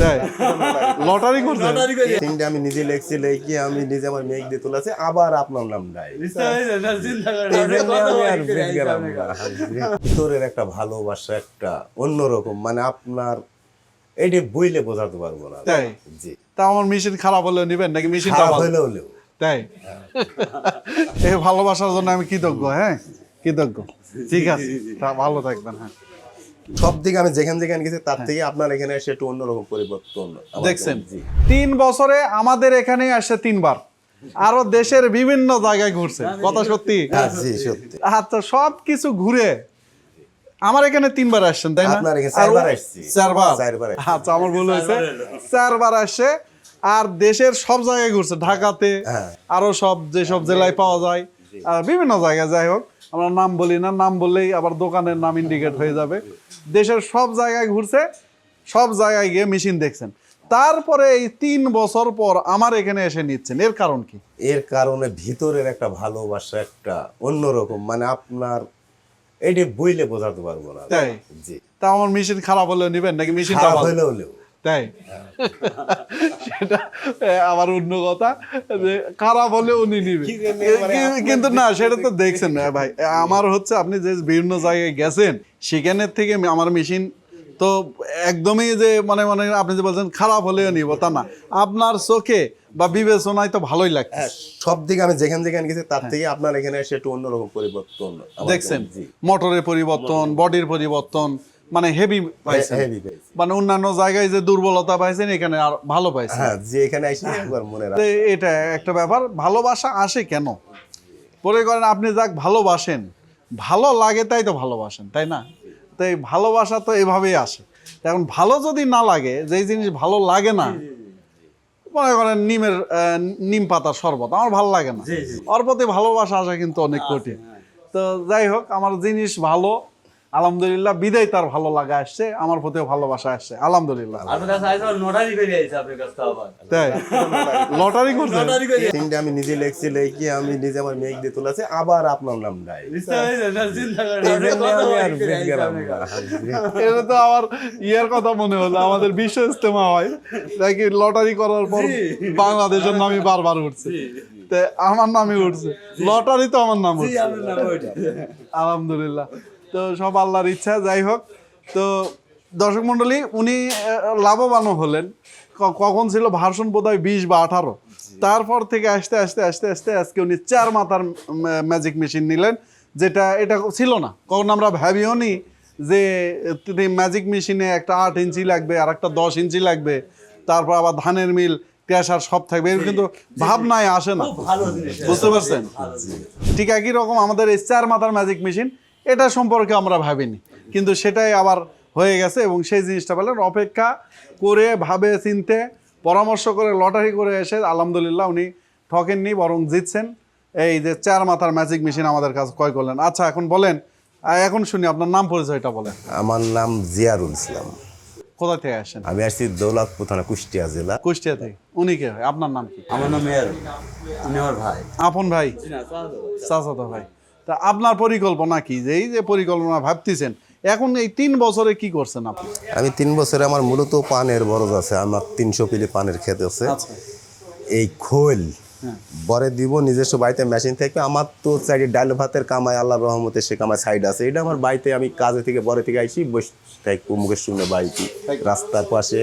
তাই? লটারি করছে তিনটে আমি নিজে লেখছি লেখি আমি নিজে আমার মেঘ দিয়ে তুলেছি আবার আপনার নাম নাই। ভিতরের একটা ভালোবাসা একটা অন্যরকম মানে আপনার এইটা বইলে বোঝাতে পারব না। তাই? জি। তা আমার মেশিন খারাপ হলেও নিবেন নাকি মেশিনটা খারাপ ভালো? হলেও তাই? এই ভালোবাসার জন্য আমি কৃতজ্ঞ হ্যাঁ? কৃতজ্ঞ। ঠিক আছে। তা ভালো থাকবেন হ্যাঁ। সব দিকে আমি যেখানে যেখানে গেছি তার থেকে আপনার এখানে এসে একটু অন্যরকম পরিবর্তন দেখছেন? তিন বছরে আমাদের এখানে আসছে তিনবার। আরও দেশের বিভিন্ন জায়গায় ঘুরছে। কথা সত্যি? হ্যাঁ, সত্যি। আচ্ছা সব কিছু ঘুরে আমার এখানে তিনবার আসছেন তাই না? আর চারবার আসছি। চারবার? চারবার আচ্ছা আমার ভুল হয়েছে। চারবার আসছে। আর দেশের সব জায়গায় ঘুরছে ঢাকাতে হ্যাঁ। আরও সব যেসব জেলায় পাওয়া যায়। বিভিন্ন জায়গায় যাই হোক আমরা নাম বলি না নাম বললেই আবার দোকানের নাম ইন্ডিকেট হয়ে যাবে। দেশের সব জায়গায় ঘুরছে সব জায়গায় গিয়ে মেশিন দেখছেন। তারপরে এই তিন বছর পর আমার এখানে এসে নিচ্ছেন এর কারণ কি? এর কারণে ভিতরের একটা ভালোবাসা একটা অন্যরকম মানে আপনার এইটা বইলে বোঝাতে পারব না। তাই? জি। তা আমার মেশিন খারাপ হলেও নিবেন নাকি মেশিন খারাপ হলেও তাই? সেটা আবার অন্য কথা যে খারাপ হলে উনি নিবে। কিন্তু না সেটা তো দেখছেন না ভাই। আমার হচ্ছে আপনি যে বিভিন্ন জায়গায় গেছেন সেখানের থেকে আমার মেশিন তো একদমই যে মানে মানে আপনি যে বলছেন খারাপ হলেও নিব তা না। আপনার চোখে বা বিবেচনায় তো ভালোই লাগছে। হ্যাঁ, সব দিকে আমি যেখানে যেখানে গেছি তার থেকে আপনার এখানে এসে একটু অন্যরকম পরিবর্তন দেখছেন মোটরের পরিবর্তন বডির পরিবর্তন মানে হেভি পাইছেন। হেভি পেয়েছি। মানে অন্যান্য জায়গায় যে দুর্বলতা পাইছেন এখানে আর ভালো পাইছেন। হ্যাঁ যে এখানে আসি একবার মনে রাখ তো এটা একটা ব্যাপার ভালোবাসা আসে কেন? পরে করেন আপনি যাক ভালোবাসেন ভালো লাগে তাই তো ভালোবাসেন তাই না? তো এই ভালোবাসা তো এভাবেই আসে। এখন ভালো যদি না লাগে যেই জিনিস ভালো লাগে না মনে করেন নিমের নিম পাতার শরবত আমার ভালো লাগে না। ওর প্রতি ভালোবাসা আসা কিন্তু অনেক কঠিন। তো যাই হোক আমার জিনিস ভালো আলহামদুলিল্লাহ বিদায় তার ভালো লাগা আসছে আমার প্রতিও ভালোবাসা আসছে আলহামদুলিল্লাহ। তাই? লটারি করছে? তিনটে আমি নিজে লেখছি লেখি আমি নিজে আমার মেঘ দিয়ে তুলেছি আবার আপনার নাম নাই। এটা তো আমার ইয়ের কথা মনে হলো আমাদের বিশ্ব ইস্তেমা হয়। নাকি লটারি করার পর বাংলাদেশের নামই বারবার উঠছে। তে আমার নামই উঠছে। লটারি তো আমার নাম উঠছে। আলহামদুলিল্লাহ। তো সব আল্লাহর ইচ্ছা যাই হোক। তো দর্শক মন্ডলী উনি লাভবানও হলেন। কখন ছিল? ভার্সন বোধ হয় বিশ বা আঠারো। তারপর থেকে আসতে আসতে আসতে আসতে আজকে উনি চার মাথার ম্যাজিক মেশিন নিলেন যেটা এটা ছিল না। কখন আমরা ভাবিও নি যে ম্যাজিক মেশিনে একটা আট ইঞ্চি লাগবে আর একটা দশ ইঞ্চি লাগবে। তারপর আবার ধানের মিল ক্যাশার সব থাকবে। এর কিন্তু ভাবনায় আসে না। বুঝতে পারছেন? ঠিক একই রকম আমাদের এই চার মাথার ম্যাজিক মেশিন এটা সম্পর্কে আমরা ভাবিনি। কিন্তু সেটাই আবার হয়ে গেছে এবং সেই জিনিসটা বলেন অপেক্ষা করে ভাবে চিনতে পরামর্শ করে লটারি করে এসে আলহামদুলিল্লাহ উনি ঠকেননি বরং জিতছেন। এই যে চার মাথার ম্যাজিক মেশিন আমাদের কাছে ক্রয় করলেন। আচ্ছা এখন বলেন এখন শুনি আপনার নাম পরিচয়টা বলেন। আমার নাম জিয়ারুল ইসলাম। কোথা থেকে আসেন? আমি আসছি দৌলতপুর থানা কুষ্টিয়া জেলা। কুষ্টিয়া থেকে। উনি কে? হয় আপনার নাম কি? আমার নাম মেয়ের উনি আমার ভাই। আপন ভাই? চাচাতো ভাই। তা আপনার পরিকল্পনা কি? যে এই যে পরিকল্পনা ভাবতেছেন এখন এই তিন বছরে কি করছেন আপনি? আমি তিন বছরে আমার মূলত পানের বরজ আছে আমার তিনশো পিলি পানের ক্ষেত আছে। আচ্ছা। এই খোল। বরে দিব নিজস্ব বাড়িতে মেশিন থাকবে। আমার তো সাইডে ডাল ভাতের কামাই আল্লাহ রহমতে সে কামাই সাইড আছে। এটা আমার বাড়িতে আমি কাজে থেকে বরে থেকে আইসি বসে থাকি মুখের শুনে বাড়িতে রাস্তার পাশে।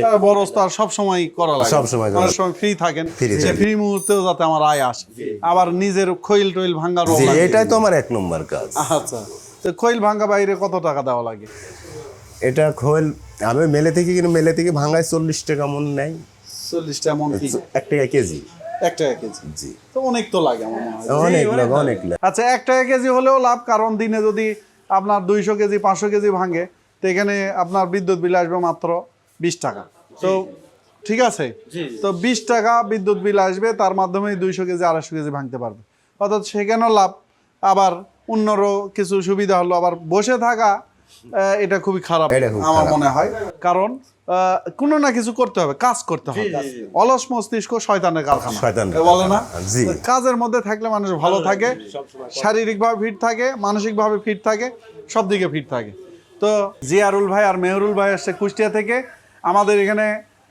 আর সব সময় করা লাগে। সব সময় অনেক সময় ফ্রি থাকেন। সে ফ্রি মুহূর্তেও যাতে আমার আয় আসে। আবার নিজের খৈল টইল ভাঙ্গার জি এটাই তো আমার এক নম্বর কাজ। আচ্ছা। তো খৈল ভাঙ্গা বাইরে কত টাকা দেওয়া লাগে? এটা খোল আমি মেলে থেকে কিনে মেলে থেকে ভাঙায় চল্লিশ টাকা মন নেয়। চল্লিশটা এমন কি? এক টাকা কেজি। এক টাকা কেজি। জি। তো অনেক তো লাগে আমার মনে হয়। অনেক লোক অনেক লোক আচ্ছা এক টাকা কেজি হলেও লাভ কারণ দিনে যদি আপনার দুইশো কেজি পাঁচশো কেজি ভাঙে তো এখানে আপনার বিদ্যুৎ বিল আসবে মাত্র বিশ টাকা। তো ঠিক আছে? তো বিশ টাকা বিদ্যুৎ বিল আসবে তার মাধ্যমে দুইশো কেজি আড়াইশো কেজি ভাঙতে পারবে। অর্থাৎ সেখানেও লাভ। আবার অন্যরও কিছু সুবিধা হলো আবার বসে থাকা এটা খুবই খারাপ আমার মনে হয়। কারণ কোনো না কিছু করতে হবে কাজ করতে হবে। অলস মস্তিষ্ক শয়তানের কারখানা। বলে না? কাজের মধ্যে থাকলে মানুষ ভালো থাকে শারীরিকভাবে ফিট থাকে মানসিকভাবে ফিট থাকে সব দিকে ফিট থাকে। তো জিয়ারুল ভাই আর মেহরুল ভাই আসছে কুষ্টিয়া থেকে। আমাদের এখানে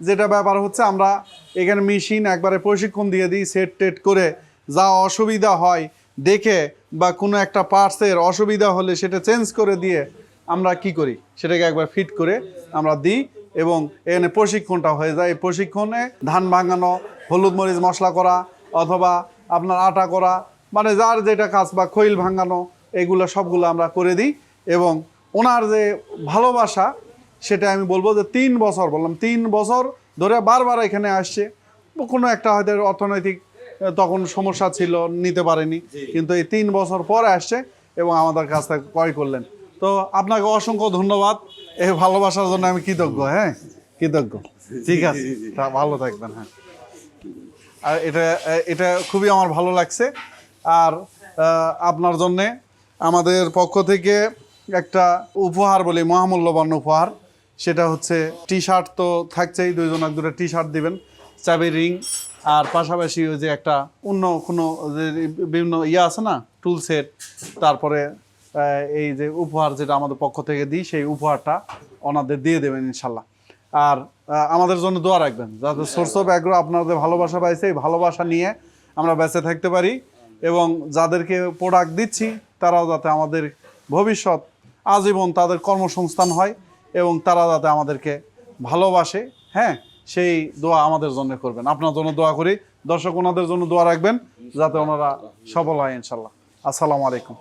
যেটা ব্যাপার হচ্ছে আমরা এখানে মেশিন একবারে প্রশিক্ষণ দিয়ে দিই সেট টেট করে যা অসুবিধা হয় দেখে বা কোনো একটা পার্টসের অসুবিধা হলে সেটা চেঞ্জ করে দিয়ে আমরা কি করি? সেটাকে একবার ফিট করে আমরা দিই এবং এখানে প্রশিক্ষণটা হয়ে যায়। এই প্রশিক্ষণে ধান ভাঙানো হলুদ মরিচ মশলা করা অথবা আপনার আটা করা মানে যার যেটা কাজ বা খৈল ভাঙানো এগুলো সবগুলো আমরা করে দিই এবং ওনার যে ভালোবাসা সেটা আমি বলব যে তিন বছর বললাম তিন বছর ধরে বারবার এখানে আসছে। কোনো একটা হয়তো অর্থনৈতিক তখন সমস্যা ছিল নিতে পারেনি। কিন্তু এই তিন বছর পরে আসছে এবং আমাদের কাছ থেকে ক্রয় করলেন। তো আপনাকে অসংখ্য ধন্যবাদ। এই ভালোবাসার জন্য আমি কৃতজ্ঞ হ্যাঁ? কৃতজ্ঞ। ঠিক আছে। তা ভালো থাকবেন হ্যাঁ। আর এটা এটা খুবই আমার ভালো লাগছে। আর আপনার জন্যে আমাদের পক্ষ থেকে একটা উপহার বলি, মহামূল্যবান উপহার। সেটা হচ্ছে টি শার্ট তো থাকছেই, দুইজন এক দুটো টি শার্ট দিবেন, চাবি, রিং। আর পাশাপাশি ওই যে একটা অন্য কোনো যে বিভিন্ন ইয়ে আছে না, টুল সেট, তারপরে এই যে উপহার যেটা আমাদের পক্ষ থেকে দিই, সেই উপহারটা ওনাদের দিয়ে দেবেন ইনশাল্লাহ। আর আমাদের জন্য দোয়া রাখবেন, যাতে সোর্স অফ অ্যাগ্রো আপনাদের ভালোবাসা পাইছে, এই ভালোবাসা নিয়ে আমরা বেঁচে থাকতে পারি এবং যাদেরকে প্রোডাক্ট দিচ্ছি, তারাও যাতে আমাদের ভবিষ্যৎ আজীবন তাদের কর্মসংস্থান হয় এবং তারা যাতে আমাদেরকে ভালোবাসে। হ্যাঁ সেই দোয়া আমাদের জন্য করবেন। আপনার জন্য দোয়া করি। দর্শক, ওনাদের জন্য দোয়া রাখবেন, যাতে ওনারা সফল হয় ইনশাল্লাহ। আসসালামু আলাইকুম।